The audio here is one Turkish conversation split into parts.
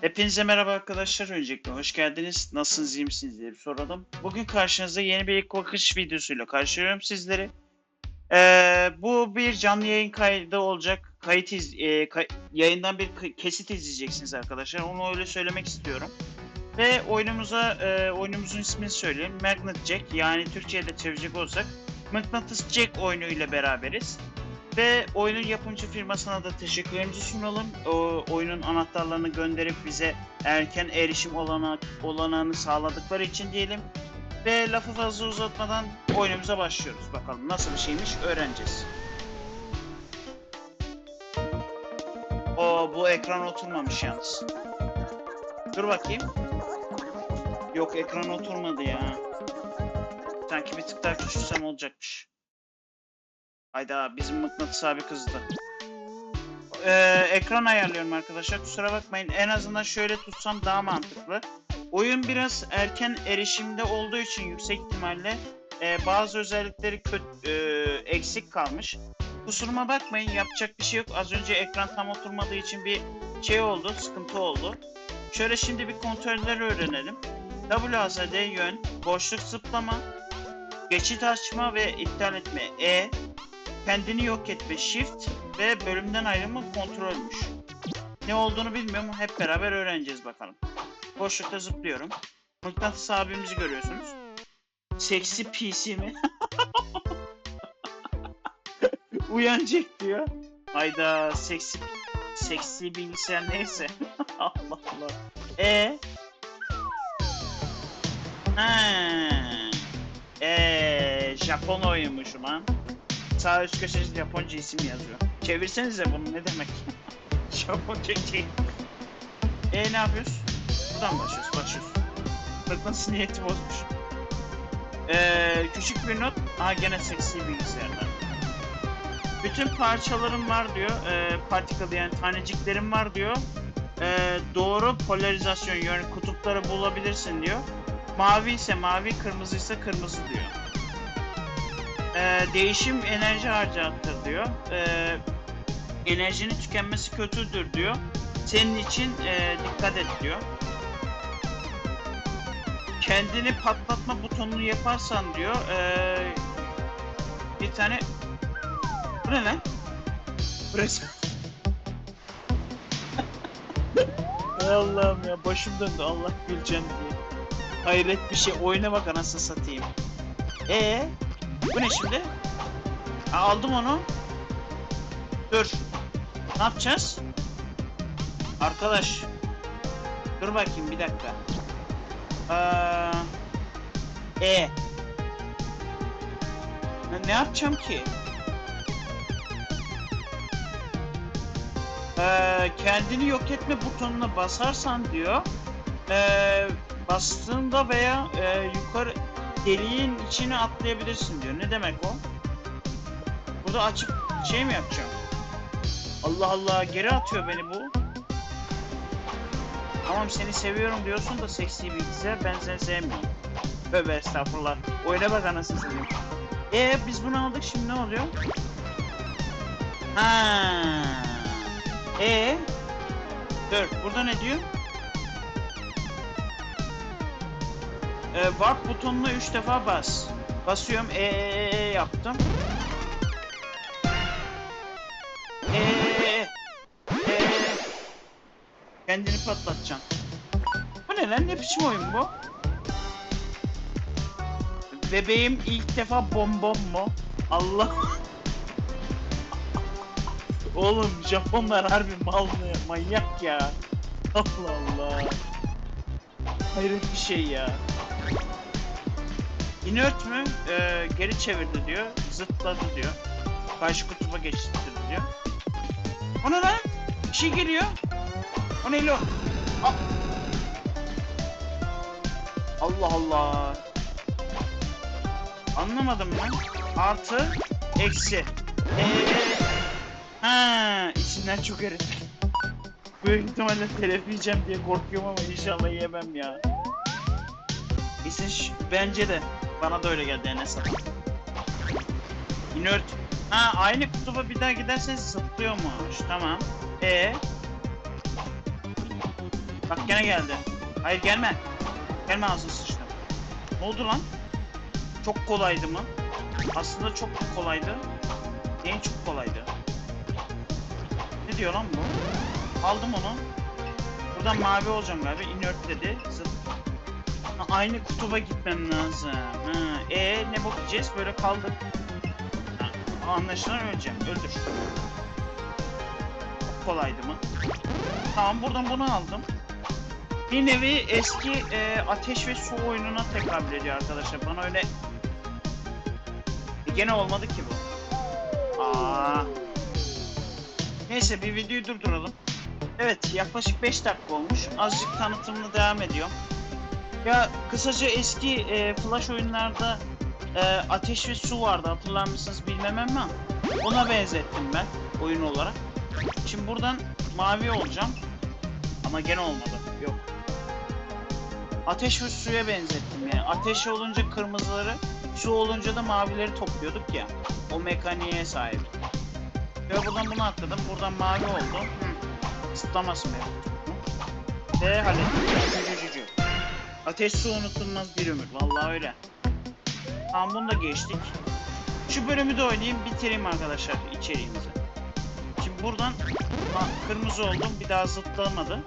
Hepinize merhaba arkadaşlar. Öncelikle hoş geldiniz. Nasılsınız, iyi misiniz diye bir soralım. Bugün karşınızda yeni bir ilk bakış videosuyla karşılıyorum sizleri. Ee, bu bir canlı yayın kaydı olacak. Kayıt iz, e, kay- yayından bir kesit izleyeceksiniz arkadaşlar. Onu öyle söylemek istiyorum. Ve oyunumuza e, oyunumuzun ismini söyleyeyim. Magnet Jack yani Türkçe'de çevirecek olsak Mıknatıs Jack oyunu ile beraberiz. Ve oyunun yapımcı firmasına da teşekkürlerimizi sunalım. O oyunun anahtarlarını gönderip bize erken erişim olanak, olanağını sağladıkları için diyelim. Ve lafı fazla uzatmadan oyunumuza başlıyoruz. Bakalım nasıl bir şeymiş öğreneceğiz. O bu ekran oturmamış yalnız. Dur bakayım. Yok ekran oturmadı ya. Sanki bir tık daha küçülsem olacakmış. Hayda bizim mıknatıs abi kızdı. Ee, ekran ayarlıyorum arkadaşlar. Kusura bakmayın. En azından şöyle tutsam daha mantıklı. Oyun biraz erken erişimde olduğu için yüksek ihtimalle e, bazı özellikleri kötü, eksik kalmış. Kusuruma bakmayın. Yapacak bir şey yok. Az önce ekran tam oturmadığı için bir şey oldu. Sıkıntı oldu. Şöyle şimdi bir kontrolleri öğrenelim. WASD yön, boşluk zıplama, geçit açma ve iptal etme E, kendini yok etme shift ve bölümden ayrılma kontrolmüş. Ne olduğunu bilmiyorum. Hep beraber öğreneceğiz bakalım. Boşlukta zıplıyorum. Mıknatıs abimizi görüyorsunuz. Seksi PC mi? Uyanacak diyor. Hayda seksi seksi bilgisayar neyse. Allah Allah. E Ha. Eee Japon oyunmuş lan. Sağ üst köşesi Japonca isim yazıyor. Çevirsenize bunu ne demek? Japonca şey. E ne yapıyoruz? Buradan başlıyoruz, başlıyoruz. Mıknatıs niyeti bozmuş. Ee, küçük bir not. Aa gene seksi bilgisayarlar. Bütün parçalarım var diyor. Ee, particle yani taneciklerim var diyor. Ee, doğru polarizasyon yani kutupları bulabilirsin diyor. Mavi ise mavi, kırmızı ise kırmızı diyor. Ee, değişim enerji harcattır diyor. Ee, enerjinin tükenmesi kötüdür diyor. Senin için e, dikkat et diyor. Kendini patlatma butonunu yaparsan diyor. ee, bir tane bu ne lan? Burası. Allah'ım ya başım döndü Allah güleceğim diye. Hayret bir şey oyuna bak anasını satayım. E bu ne şimdi? Ha, aldım onu. Dur. Ne yapacağız? Arkadaş. Dur bakayım bir dakika. Ee, e. Ne, ne yapacağım ki? Ee, kendini yok etme butonuna basarsan diyor. Ee, bastığında veya e, yukarı deliğin içine atlayabilirsin diyor. Ne demek o? Burada açıp şey mi yapacağım? Allah Allah geri atıyor beni bu. Tamam seni seviyorum diyorsun da seksi bilgisayar ben seni sevmiyorum. Tövbe estağfurullah. Oyuna bak anasını satayım. Ee biz bunu aldık şimdi ne oluyor? Ha. Ee Dur burada ne diyor? Ee, warp butonuna 3 defa bas. Basıyorum ee, ee, ee yaptım. Ee, ee, kendini patlatacaksın. Bu ne lan? Ne biçim oyun bu? Bebeğim ilk defa bonbon mu? Allah. Oğlum Japonlar harbi mal mı? Manyak ya. Allah Allah. Hayret bir şey ya. Inert mü? Ee, geri çevirdi diyor. Zıtladı diyor. Karşı kutuba geçti diyor. O ne lan? Bir şey geliyor. O ne lo? A- Allah Allah. Anlamadım lan. Artı, eksi. Eee. Ha, içinden çok erit. Büyük ihtimalle telef yiyeceğim diye korkuyorum ama inşallah yemem ya. Ş- bence de. Bana da öyle geldi Enes Hanım. Inert. Ha aynı kutuba bir daha giderseniz zıplıyormuş. Tamam. E Bak gene geldi. Hayır gelme. Gelme ağzını sıçtım. Ne oldu lan? Çok kolaydı mı? Aslında çok kolaydı. Neyin çok kolaydı? Ne diyor lan bu? Aldım onu. Buradan mavi olacağım galiba. Inert dedi. Zıt. Aynı kutuba gitmem lazım. E ne bakacağız? Böyle kaldık. Anlaşılan öleceğim. Öldür. Kolaydı mı? Tamam buradan bunu aldım. Bir nevi eski e, ateş ve su oyununa tekabül ediyor arkadaşlar. Bana öyle... E, gene olmadı ki bu. Aa. Neyse bir videoyu durduralım. Evet yaklaşık 5 dakika olmuş. Azıcık tanıtımına devam ediyorum. Ya kısaca eski e, flash oyunlarda e, ateş ve su vardı hatırlar mısınız bilmem ama ona benzettim ben oyun olarak. Şimdi buradan mavi olacağım. Ama gene olmadı. Yok. Ateş ve suya benzettim yani. Ateş olunca kırmızıları, su olunca da mavileri topluyorduk ya. O mekaniğe sahip. Ve buradan bunu atladım. Buradan mavi oldu. Hı. Zıplamasın beni. Ve hallettim. Cü cü cü cü. Ateş su unutulmaz bir ömür. Vallahi öyle. Tamam bunu da geçtik. Şu bölümü de oynayayım bitireyim arkadaşlar içeriğimizi. Şimdi buradan ha, kırmızı oldum bir daha zıplamadı.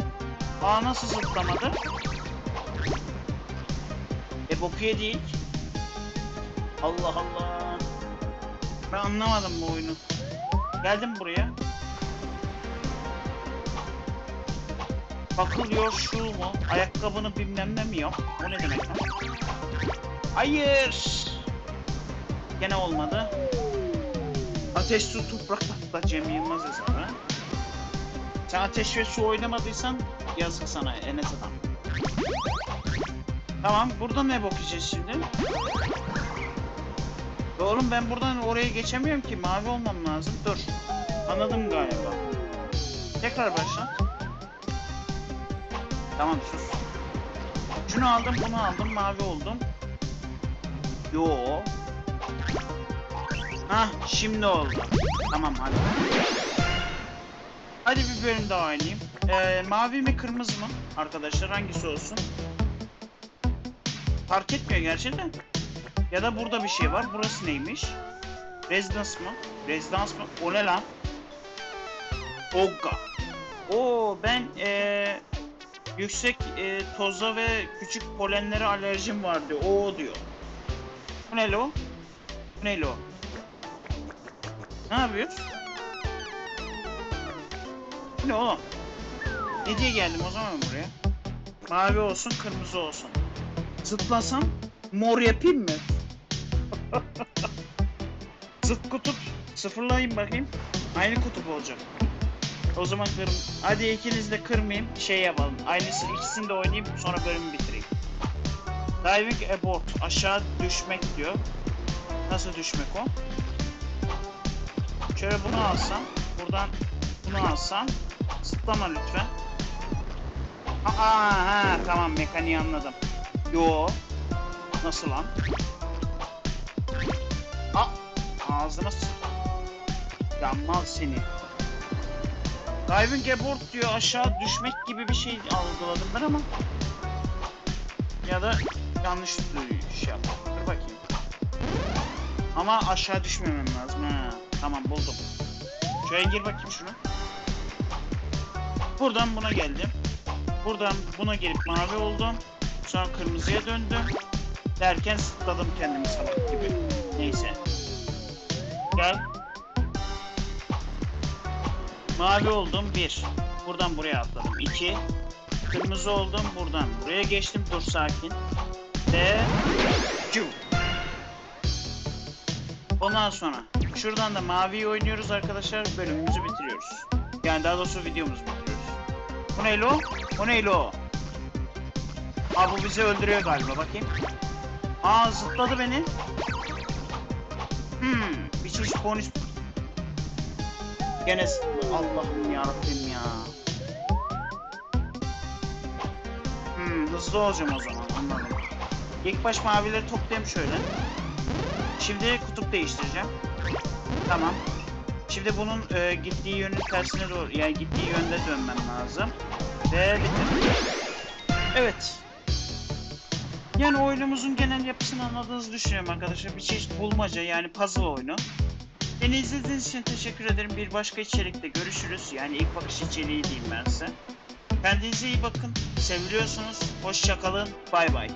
Aa nasıl zıplamadı? E boku yedik. Allah Allah. Ben anlamadım bu oyunu. Geldim buraya. Bakılıyor şu mu? Ayakkabını bilmem ne mi yok? O ne demek? Hayır. Gene olmadı. Ateş su toprak da Cem Yılmaz hesabı. Sen ateş ve su oynamadıysan yazık sana Enes adam. Tamam burada ne bakacağız şimdi? Ya Oğlum ben buradan oraya geçemiyorum ki mavi olmam lazım. Dur. Anladım galiba. Tekrar başla. Tamam sus. Şunu aldım bunu aldım mavi oldum. Yo. Hah şimdi oldu. Tamam hadi. Hadi bir bölüm daha oynayayım. Ee, mavi mi kırmızı mı? Arkadaşlar hangisi olsun? Fark etmiyor gerçi de. Ya da burada bir şey var. Burası neymiş? Residence mı? Residence mı? O ne lan? Ogga. Oo ben ee, yüksek ee, toza ve küçük polenlere alerjim vardı. O diyor. Bu ne lo? Bu ne lo? Ne yapıyoruz? Bu ne oğlum? Ne diye geldim o zaman buraya? Mavi olsun, kırmızı olsun. Zıplasam mor yapayım mı? Zıt kutup sıfırlayayım bakayım. Aynı kutup olacak. O zaman kırm... Hadi ikiniz de kırmayayım. Şey yapalım. Aynısı ikisini de oynayayım sonra bölümü bitireyim. Diving abort. Aşağı düşmek diyor. Nasıl düşmek o? Şöyle bunu alsam. Buradan bunu alsam. Zıplama lütfen. Aa ha tamam mekaniği anladım. Yo. Nasıl lan? Aa ağzına s- Yanmaz seni. Diving abort diyor aşağı düşmek gibi bir şey algıladım ben ama ya da yanlış şey yaptım. Dur bakayım. Ama aşağı düşmemem lazım. Ha, tamam buldum. Şöyle gir bakayım şunu. Buradan buna geldim. Buradan buna gelip mavi oldum. Sonra kırmızıya döndüm. Derken zıpladım kendimi salak gibi. Neyse. Gel. Mavi oldum. Bir. Buradan buraya atladım. İki. Kırmızı oldum. Buradan buraya geçtim. Dur sakin. Ve... Cu. Ondan sonra şuradan da maviyi oynuyoruz arkadaşlar. Bölümümüzü bitiriyoruz. Yani daha doğrusu videomuzu bitiriyoruz. Bu ne lo? Bu ne lo? Aa bu bizi öldürüyor galiba bakayım. Aa zıpladı beni. Hmm, bir çeşit bonus. Gene Allah'ım yarabbim ya. Hmm, hızlı olacağım o zaman anladım. İlk baş mavileri toplayayım şöyle. Şimdi kutup değiştireceğim. Tamam. Şimdi bunun e, gittiği yönün tersine doğru yani gittiği yönde dönmem lazım. Ve bitti. Evet. Yani oyunumuzun genel yapısını anladığınızı düşünüyorum arkadaşlar. Bir çeşit bulmaca yani puzzle oyunu. Beni izlediğiniz için teşekkür ederim. Bir başka içerikte görüşürüz. Yani ilk bakış içeriği diyeyim ben size. Kendinize iyi bakın. Seviliyorsunuz. Hoşçakalın. Bay bay.